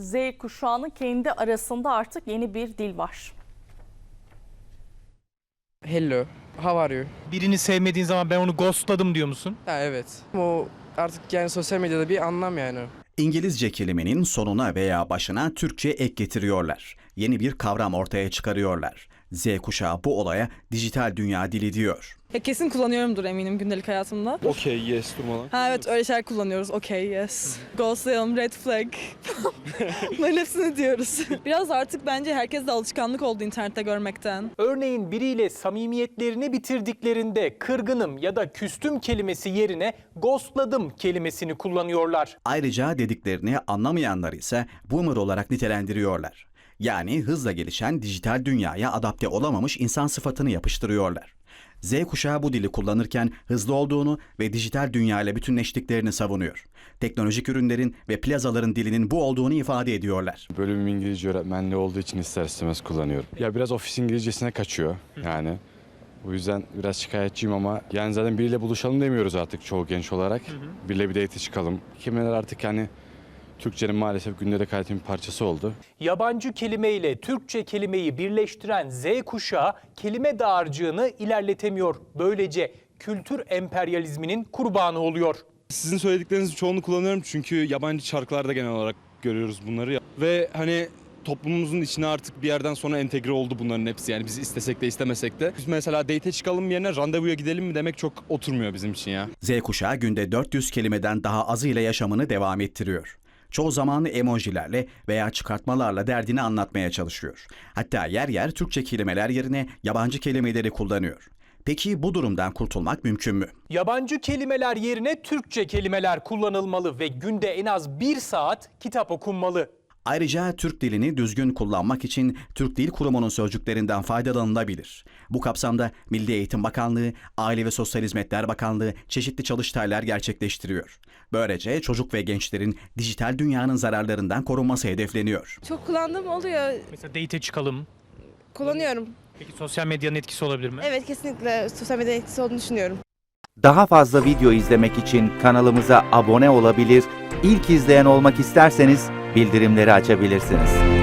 Z kuşağının kendi arasında artık yeni bir dil var. Hello, how are you? Birini sevmediğin zaman ben onu ghostladım diyor musun? Ha evet. O artık yani sosyal medyada bir anlam yani. İngilizce kelimenin sonuna veya başına Türkçe ek getiriyorlar. Yeni bir kavram ortaya çıkarıyorlar. Z kuşağı bu olaya dijital dünya dili diyor. Ya kesin kullanıyorumdur eminim gündelik hayatımda. Okey, yes durmadan. Ha evet öyle şeyler kullanıyoruz. Okey, yes. Ghostlayalım, red flag. Bunların hepsini diyoruz. Biraz artık bence herkes de alışkanlık oldu internette görmekten. Örneğin biriyle samimiyetlerini bitirdiklerinde kırgınım ya da küstüm kelimesi yerine ghostladım kelimesini kullanıyorlar. Ayrıca dediklerini anlamayanlar ise boomer olarak nitelendiriyorlar. Yani hızla gelişen dijital dünyaya adapte olamamış insan sıfatını yapıştırıyorlar. Z kuşağı bu dili kullanırken hızlı olduğunu ve dijital dünya ile bütünleştiklerini savunuyor. Teknolojik ürünlerin ve plazaların dilinin bu olduğunu ifade ediyorlar. Bölümüm İngilizce öğretmenliği olduğu için ister istemez kullanıyorum. Ya biraz ofis İngilizcesine kaçıyor yani. O yüzden biraz şikayetçiyim ama yani zaten biriyle buluşalım demiyoruz artık çoğu genç olarak. Biriyle bir date çıkalım. Kimiler artık yani Türkçenin maalesef gündelik hayatın bir parçası oldu. Yabancı kelime ile Türkçe kelimeyi birleştiren Z kuşağı kelime dağarcığını ilerletemiyor. Böylece kültür emperyalizminin kurbanı oluyor. Sizin söylediklerinizin çoğunu kullanıyorum çünkü yabancı şarkılarda genel olarak görüyoruz bunları. Ve hani toplumumuzun içine artık bir yerden sonra entegre oldu bunların hepsi. Yani biz istesek de istemesek de. Biz mesela date çıkalım yerine randevuya gidelim mi demek çok oturmuyor bizim için ya. Z kuşağı günde 400 kelimeden daha azıyla yaşamını devam ettiriyor. Çoğu zaman emojilerle veya çıkartmalarla derdini anlatmaya çalışıyor. Hatta yer yer Türkçe kelimeler yerine yabancı kelimeleri kullanıyor. Peki bu durumdan kurtulmak mümkün mü? Yabancı kelimeler yerine Türkçe kelimeler kullanılmalı ve günde en az bir saat kitap okunmalı. Ayrıca Türk dilini düzgün kullanmak için Türk Dil Kurumu'nun sözcüklerinden faydalanılabilir. Bu kapsamda Milli Eğitim Bakanlığı, Aile ve Sosyal Hizmetler Bakanlığı çeşitli çalıştaylar gerçekleştiriyor. Böylece çocuk ve gençlerin dijital dünyanın zararlarından korunması hedefleniyor. Çok kullandığım oluyor. Mesela date çıkalım. Kullanıyorum. Peki sosyal medyanın etkisi olabilir mi? Evet kesinlikle sosyal medya etkisi olduğunu düşünüyorum. Daha fazla video izlemek için kanalımıza abone olabilir, ilk izleyen olmak isterseniz bildirimleri açabilirsiniz.